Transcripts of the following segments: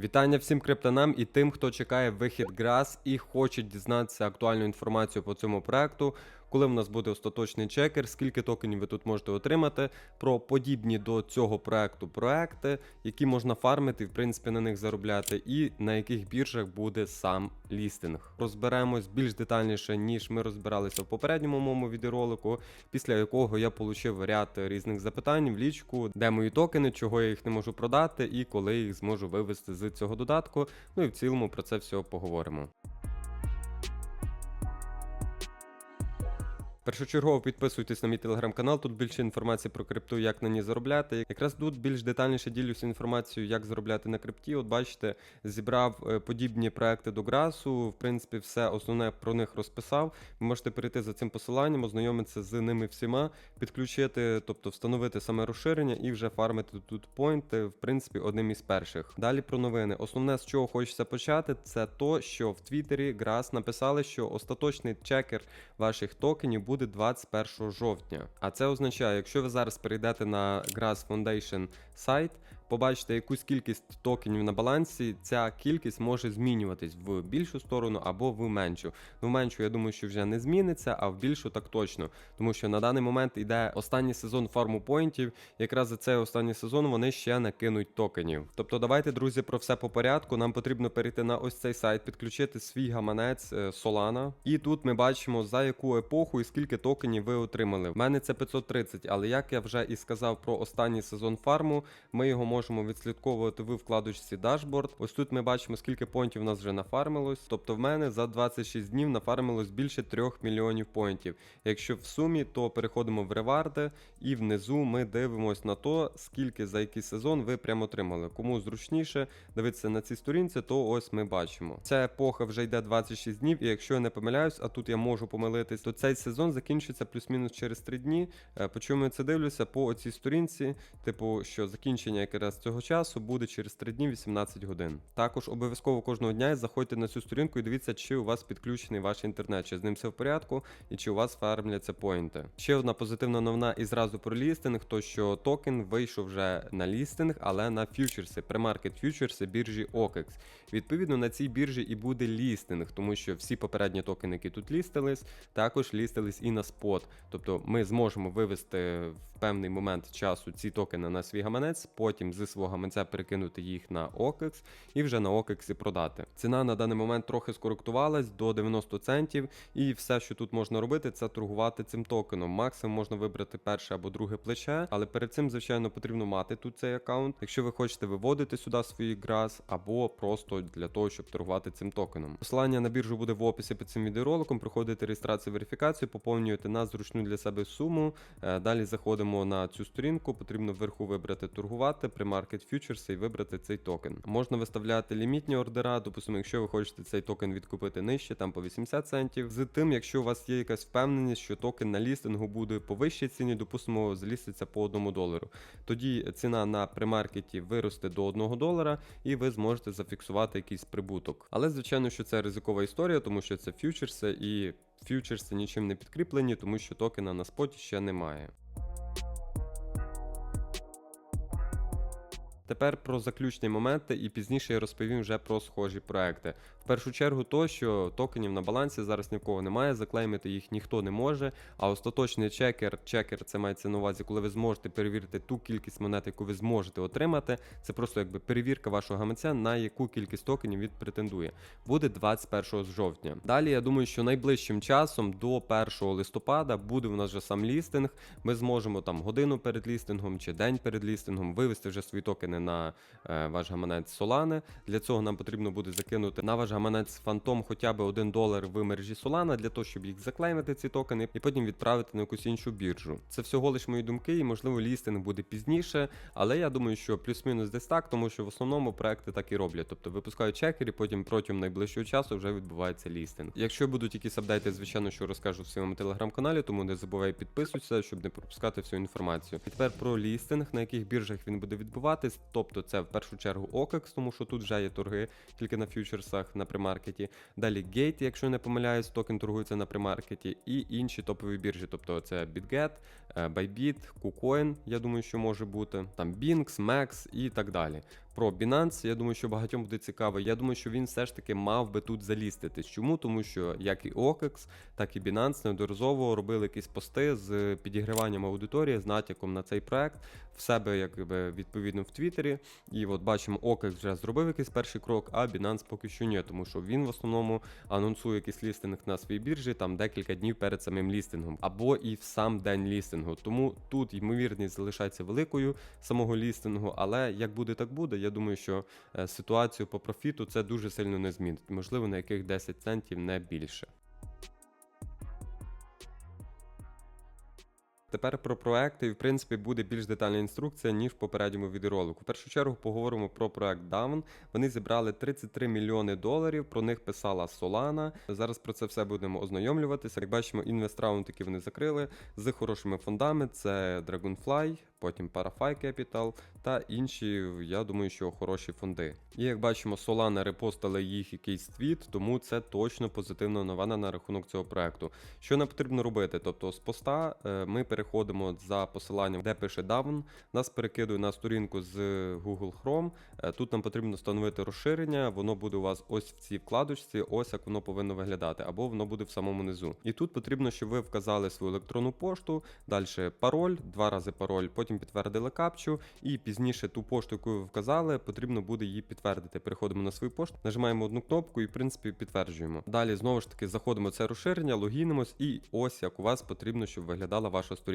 Вітання всім криптонам і тим, хто чекає вихід ГРАС і хоче дізнатися актуальну інформацію по цьому проекту, коли в нас буде остаточний чекер, скільки токенів ви тут можете отримати, про подібні до цього проекту проекти, які можна фармити в принципі на них заробляти, і на яких біржах буде сам лістинг. Розберемось більш детальніше, ніж ми розбиралися в попередньому моєму відеоролику, після якого я отримав ряд різних запитань в лічку, де мої токени, чого я їх не можу продати, і коли їх зможу вивести з цього додатку. Ну і в цілому про це все поговоримо. Першочергово підписуйтесь на мій телеграм-канал, тут більше інформації про крипту, як на ній заробляти. Якраз тут більш детальніше ділюся інформацією, як заробляти на крипті. От бачите, зібрав е, подібні проекти до Грасу. В принципі, все основне про них розписав. Ви можете перейти за цим посиланням, ознайомитися з ними всіма, підключити, тобто встановити саме розширення і вже фармити тут поінти, в принципі, одним із перших. Далі про новини. Основне, з чого хочеться почати, це то, що в Твіттері Грас написали, що остаточний чекер ваших токенів буде 21 жовтня. А це означає, якщо ви зараз перейдете на Grass Foundation сайт, побачите якусь кількість токенів на балансі, ця кількість може змінюватись в більшу сторону або в меншу. В меншу, я думаю, що вже не зміниться, а в більшу так точно. Тому що на даний момент йде останній сезон фарму поінтів. Якраз за цей останній сезон вони ще накинуть токенів. Тобто, давайте, друзі, про все по порядку. Нам потрібно перейти на ось цей сайт, підключити свій гаманець е, Solana. І тут ми бачимо за яку епоху і скільки токенів ви отримали. В мене це 530, але як я вже і сказав про останній сезон фарму, ми його можемо відслідковувати в вкладочці Dashboard. Ось тут ми бачимо, скільки поінтів у нас вже нафармилось. Тобто в мене за 26 днів нафармилось більше 3 мільйонів поінтів. Якщо в сумі, то переходимо в реварди і внизу ми дивимось на то, скільки за який сезон ви прямо отримали. Кому зручніше дивитися на цій сторінці, то ось ми бачимо. Ця епоха вже йде 26 днів, і якщо я не помиляюсь, а тут я можу помилитись, то цей сезон закінчиться плюс-мінус через 3 дні. Е, По чому я це дивлюся? По оцій сторінці, типу, що закінчення якраз цього часу буде через 3 дні 18 годин. Також обов'язково кожного дня заходьте на цю сторінку і дивіться, чи у вас підключений ваш інтернет, чи з ним все в порядку, і чи у вас фармляться поінти. Ще одна позитивна новина і зразу про лістинг, то що токен вийшов вже на лістинг, але на фьючерси, премаркет фьючерси біржі OKEX. Відповідно, на цій біржі і буде лістинг, тому що всі попередні токени, які тут лістились, також лістились і на спот. Тобто ми зможемо вивести в певний момент часу ці токени на свій гаманець, потім з свого гаманця перекинути їх на OKEX і вже на OKEX продати. Ціна на даний момент трохи скоректувалась до 90 центів, і все, що тут можна робити, це торгувати цим токеном. Максимум можна вибрати перше або друге плече, але перед цим, звичайно, потрібно мати тут цей аккаунт, якщо ви хочете виводити сюди свої грас, або просто для того, щоб торгувати цим токеном. Посилання на біржу буде в описі під цим відеороликом. Проходите реєстрацію, верифікацію, поповнюєте на зручну для себе суму. Е, Далі заходимо на цю сторінку. Потрібно вверху вибрати торгувати, примаркет фьючерси і вибрати цей токен. Можна виставляти лімітні ордера. Допустимо, якщо ви хочете цей токен відкупити нижче, там по 80 центів. З тим, якщо у вас є якась впевненість, що токен на лістингу буде по вищій ціні, допустимо, зліститься по 1 долару. Тоді ціна на примаркеті виросте до 1 долара, і ви зможете зафіксувати якийсь прибуток. Але звичайно, що це ризикова історія, тому що це фьючерси і. Фьючерси нічим не підкріплені, тому що токена на споті ще немає. Тепер про заключні моменти і пізніше я розповім вже про схожі проекти. В першу чергу, то що токенів на балансі зараз ні в кого немає, заклеймити їх ніхто не може. А остаточний чекер, чекер це мається на увазі, коли ви зможете перевірити ту кількість монет, яку ви зможете отримати. Це просто якби перевірка вашого гаманця, на яку кількість токенів він претендує. Буде 21 жовтня. Далі я думаю, що найближчим часом до 1 листопада буде в нас вже сам лістинг. Ми зможемо там годину перед лістингом чи день перед лістингом вивести вже свої токени на е, ваш гаманець Solana. Для цього нам потрібно буде закинути на ваш гаманець Phantom хоча б 1 долар в мережі Solana, для того, щоб їх заклеймити, ці токени, і потім відправити на якусь іншу біржу. Це всього лиш мої думки, і можливо лістинг буде пізніше, але я думаю, що плюс-мінус десь так, тому що в основному проекти так і роблять. Тобто випускають чекер і потім протягом найближчого часу вже відбувається лістинг. Якщо будуть якісь апдейти, звичайно, що розкажу в своєму телеграм-каналі, тому не забувай підписуватися, щоб не пропускати всю інформацію. І тепер про лістинг, на яких біржах він буде відбуватись. Тобто це в першу чергу OKEX, тому що тут вже є торги тільки на фьючерсах на примаркеті. Далі Gate, якщо не помиляюсь, токен торгується на примаркеті, і інші топові біржі, тобто це BitGet, е, Bybit, KuCoin, я думаю, що може бути, там Binx, Max і так далі. Про Binance. Я думаю, що багатьом буде цікаво. Я думаю, що він все ж таки мав би тут заліститись. Чому? Тому що як і OKEX, так і Binance неодноразово робили якісь пости з підігриванням аудиторії, з натяком на цей проект в себе, якби відповідно в Твіттері. І от бачимо, OKEX вже зробив якийсь перший крок, а Binance поки що ні, тому що він в основному анонсує якийсь лістинг на своїй біржі там декілька днів перед самим лістингом, або і в сам день лістингу. Тому тут ймовірність залишається великою самого лістингу, але як буде, так буде. Я думаю, що е, ситуацію по профіту це дуже сильно не змінить. Можливо, на яких 10 центів не більше. Тепер про проекти, і в принципі буде більш детальна інструкція, ніж в попередньому відеоролику. В першу чергу поговоримо про проект Down. Вони зібрали 33 мільйони доларів. Про них писала Solana. Зараз про це все будемо ознайомлюватися. Як бачимо, інвестраунд, які вони закрили з хорошими фондами. Це Dragonfly, потім Parafy Capital та інші, я думаю, що хороші фонди. І як бачимо, Solana репостили їх якийсь твіт, тому це точно позитивна новина на рахунок цього проекту. Що нам потрібно робити? Тобто з поста е, ми переходимо за посиланням, де пише Down, нас перекидує на сторінку з Google Chrome. Е, Тут нам потрібно встановити розширення, воно буде у вас ось в цій вкладочці, ось як воно повинно виглядати, або воно буде в самому низу. І тут потрібно, щоб ви вказали свою електронну пошту, далі пароль, два рази пароль, потім підтвердили капчу, і пізніше ту пошту, яку ви вказали, потрібно буде її підтвердити. Переходимо на свою пошту, нажимаємо одну кнопку і в принципі підтверджуємо. Далі знову ж таки заходимо в це розширення, логінимось, і ось як у вас потрібно, щоб виглядала ваша сторінка.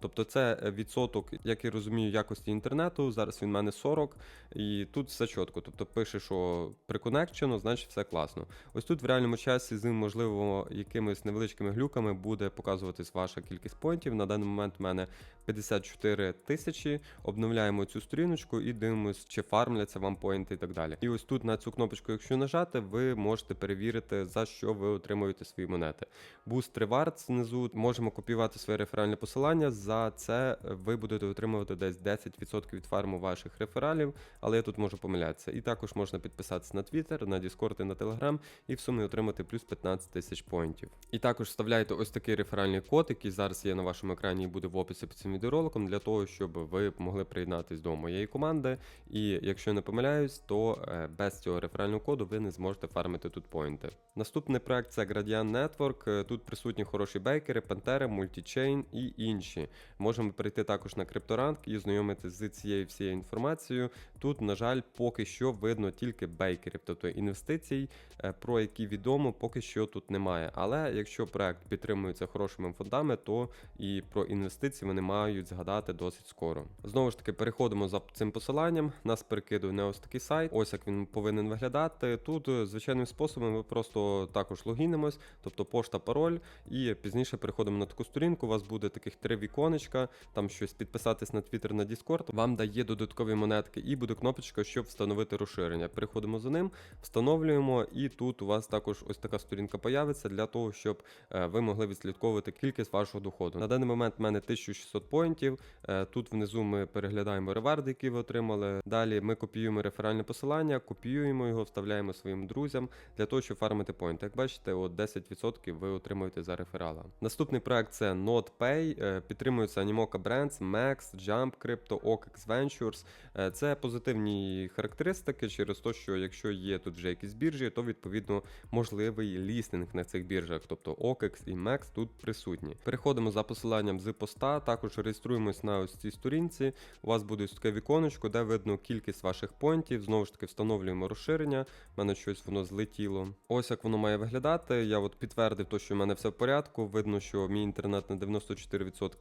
Тобто це е, відсоток, як я розумію, якості інтернету. Зараз він в мене 40, і тут все чітко. Тобто пише, що приконекчено, значить все класно. Ось тут в реальному часі з можливо якимись невеличкими глюками буде показуватись ваша кількість поінтів. На даний момент в мене 54 тисячі. Обновляємо цю сторіночку і дивимося, чи фармляться вам поінти і так далі. І ось тут на цю кнопочку, якщо нажати, ви можете перевірити, за що ви отримуєте свої монети. Boost Rewards знизу можемо копіювати своє реферальне посилання. За це ви будете отримувати десь 10% від фарму ваших рефералів, але я тут можу помилятися. І також можна підписатися на Twitter, на Discord і на Telegram і в сумі отримати плюс 15 тисяч поінтів. І також вставляйте ось такий реферальний код, який зараз є на вашому екрані і буде в описі під цим відеороликом, для того, щоб ви могли приєднатись до моєї команди. І якщо не помиляюсь, то е, без цього реферального коду ви не зможете фармити тут поінти. Наступний проект це Gradian Network. Е, Тут присутні хороші бейкери, пантери, мультічейн і інші. Можемо перейти також на крипторанк і знайомитися з цією всією інформацією. Тут, на жаль, поки що видно тільки бейкерів, тобто інвестицій, е, про які відомо, поки що тут немає. Але якщо проект підтримується хорошими фондами, то і про інвестиції вони мають згадати досить скоро. Знову ж таки, переходимо за цим посиланням. Нас перекидує на ось такий сайт. Ось як він повинен виглядати. Тут е, звичайним способом ми просто також логінимось, тобто пошта, пароль, і пізніше переходимо на таку сторінку. У вас буде таких три віконечка, там щось підписатись на Twitter, на Discord. Вам дає додаткові монетки, і буде кнопочка, щоб встановити розширення. Переходимо за ним, встановлюємо, і тут у вас також ось така сторінка появиться для того, щоб е, ви могли відслідковувати кількість вашого доходу. На даний момент в мене 1600 поінтів. Е, Тут внизу ми переглядаємо реварди, які ви отримали. Далі ми копіюємо реферальне посилання, копіюємо його, вставляємо своїм друзям для того, щоб фармити поінти. Як бачите, от 10% ви отримуєте за реферала. Наступний проект це NotPay. Е, Підтримуються Animoca Brands, Max, Jump Crypto, OKEX Ventures. Е, Це позитивні характеристики через те, що якщо є тут вже якісь біржі, то відповідно можливий лістинг на цих біржах, тобто OKEX і MEX тут присутні. Переходимо за посиланням з поста, також реєструємось на ось цій сторінці. У вас буде ось таке віконечко, де видно кількість ваших поінтів. Знову ж таки, встановлюємо розширення. У мене щось воно злетіло. Ось як воно має виглядати. Я от підтвердив, то, що в мене все в порядку. Видно, що мій інтернет на 94%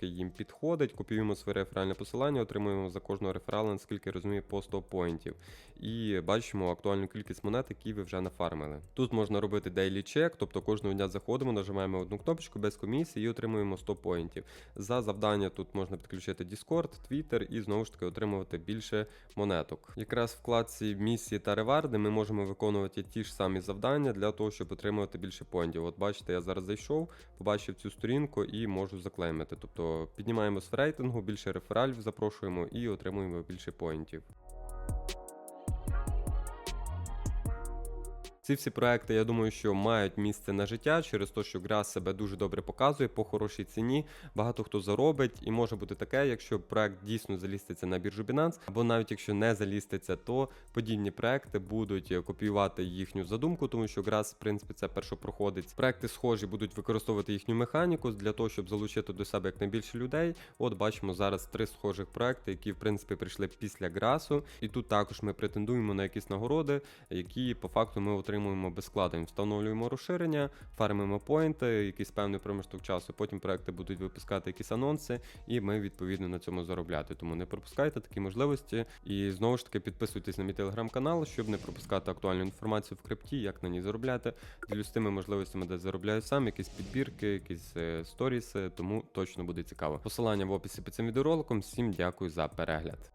їм підходить. Копіюємо своє реферальне посилання, отримуємо за кожного реферала, наскільки розумію, по 100 поінтів. І бачимо актуальну кількість монет, які ви вже нафармили. Тут можна робити daily check, тобто кожного дня заходимо, нажимаємо одну кнопочку без комісії і отримуємо 100 поінтів. За завдання тут можна підключити Discord, Twitter і знову ж таки отримувати більше монеток. Якраз в вкладці місії та реварди ми можемо виконувати ті ж самі завдання для того, щоб отримувати більше поінтів. От бачите, я зараз зайшов, побачив цю сторінку і можу заклеймити. Тобто піднімаємо з рейтингу, більше рефералів запрошуємо і отримуємо більше поінтів. Ці всі проекти, я думаю, що мають місце на життя через те, що гра себе дуже добре показує по хорошій ціні. Багато хто заробить, і може бути таке, якщо проект дійсно заліститься на біржу Binance, або навіть якщо не заліститься, то подібні проекти будуть копіювати їхню задумку, тому що грас, в принципі, це першопроходець. Проекти схожі будуть використовувати їхню механіку для того, щоб залучити до себе якнайбільше людей. От бачимо зараз три схожих проекти, які в принципі прийшли після грасу. І тут також ми претендуємо на якісь нагороди, які по факту ми отримуємо без складень. Встановлюємо розширення, фармимо поінти, якийсь певний проміжок часу. Потім проекти будуть випускати якісь анонси, і ми відповідно на цьому заробляти. Тому не пропускайте такі можливості. І знову ж таки підписуйтесь на мій телеграм-канал, щоб не пропускати актуальну інформацію в крипті, як на ній заробляти. Ділюсь тими можливостями, де заробляю сам, якісь підбірки, якісь е, сторіси, тому точно буде цікаво. Посилання в описі під цим відеороликом. Всім дякую за перегляд.